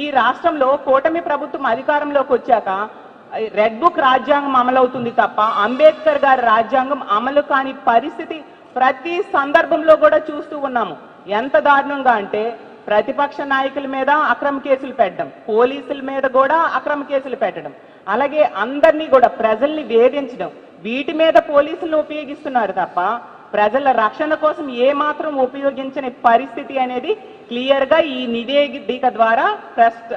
ఈ రాష్ట్రంలో కూటమి ప్రభుత్వం అధికారంలోకి వచ్చాక రెడ్ బుక్ రాజ్యాంగం అమలవుతుంది తప్ప అంబేద్కర్ గారి రాజ్యాంగం అమలు కాని పరిస్థితి ప్రతి సందర్భంలో కూడా చూస్తూ ఉన్నాము. ఎంత దారుణంగా అంటే ప్రతిపక్ష నాయకుల మీద అక్రమ కేసులు పెట్టడం పోలీసుల మీద కూడా అక్రమ కేసులు పెట్టడం అలాగే అందరినీ కూడా ప్రజల్ని వేధించడం వీటి మీద పోలీసులను ఉపయోగిస్తున్నారు తప్ప ప్రజల రక్షణ కోసం ఏ మాత్రం ఉపయోగించని పరిస్థితి అనేది క్లియర్గా ఈ నివేదిక ద్వారా ప్రస్ట్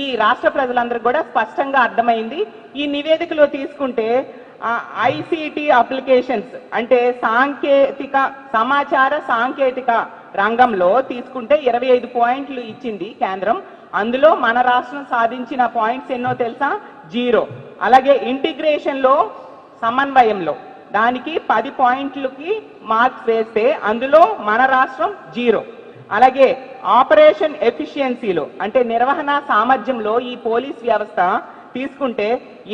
ఈ రాష్ట్ర ప్రజలందరికీ కూడా స్పష్టంగా అర్థమైంది. ఈ నివేదికలో తీసుకుంటే ఐసిటి అప్లికేషన్స్ అంటే సాంకేతిక సమాచార సాంకేతిక రంగంలో తీసుకుంటే ఇరవై ఐదు పాయింట్లు ఇచ్చింది కేంద్రం. అందులో మన రాష్ట్రం సాధించిన పాయింట్స్ ఎన్నో తెలుసా? జీరో. అలాగే ఇంటిగ్రేషన్లో సమన్వయంలో. దానికి పది పాయింట్లకి మార్క్స్ వేస్తే అందులో మన రాష్ట్రం జీరో. అలాగే ఆపరేషన్ ఎఫిషియన్సీలో అంటే నిర్వహణ సామర్థ్యంలో ఈ పోలీస్ వ్యవస్థ తీసుకుంటే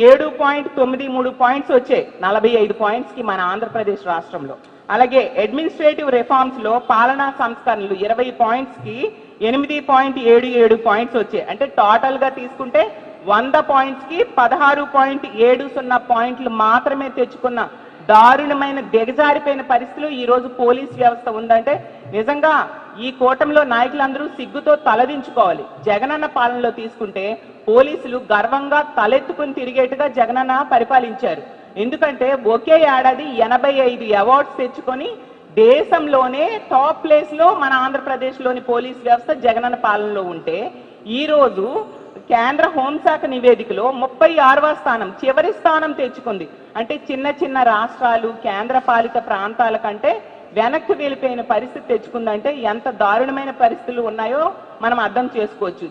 ఏడు పాయింట్ తొమ్మిది మూడు పాయింట్స్ వచ్చాయి నలభై ఐదు పాయింట్స్కి మన ఆంధ్రప్రదేశ్ రాష్ట్రంలో. అలాగే అడ్మినిస్ట్రేటివ్ రిఫార్మ్స్లో పాలనా సంస్కరణలు ఇరవై పాయింట్స్కి ఎనిమిది పాయింట్ ఏడు ఏడు పాయింట్స్ వచ్చాయి. అంటే టోటల్గా తీసుకుంటే వంద పాయింట్స్కి పదహారు పాయింట్ ఏడు సున్నా పాయింట్లు మాత్రమే తెచ్చుకున్న దారుణమైన దిగజారిపోయిన పరిస్థితిలో ఈరోజు పోలీస్ వ్యవస్థ ఉందంటే నిజంగా ఈ కూటమిలో నాయకులందరూ సిగ్గుతో తలదించుకోవాలి. జగనన్న పాలనలో తీసుకుంటే పోలీసులు గర్వంగా తలెత్తుకుని తిరిగేట్టుగా జగనన్న పరిపాలించారు. ఎందుకంటే ఒకే ఏడాది ఎనభై ఐదు అవార్డ్స్ తెచ్చుకొని దేశంలోనే టాప్ ప్లేస్లో మన ఆంధ్రప్రదేశ్లోని పోలీస్ వ్యవస్థ జగనన్న పాలనలో ఉంటే ఈరోజు కేంద్ర హోంశాఖ నివేదికలో ముప్పై ఆరవ స్థానం చివరి స్థానం తెచ్చుకుంది. అంటే చిన్న చిన్న రాష్ట్రాలు కేంద్ర పాలిత ప్రాంతాల కంటే వెనక్కి వెళ్ళిపోయిన పరిస్థితి తెచ్చుకుందంటే ఎంత దారుణమైన పరిస్థితులు ఉన్నాయో మనం అర్థం చేసుకోవచ్చు.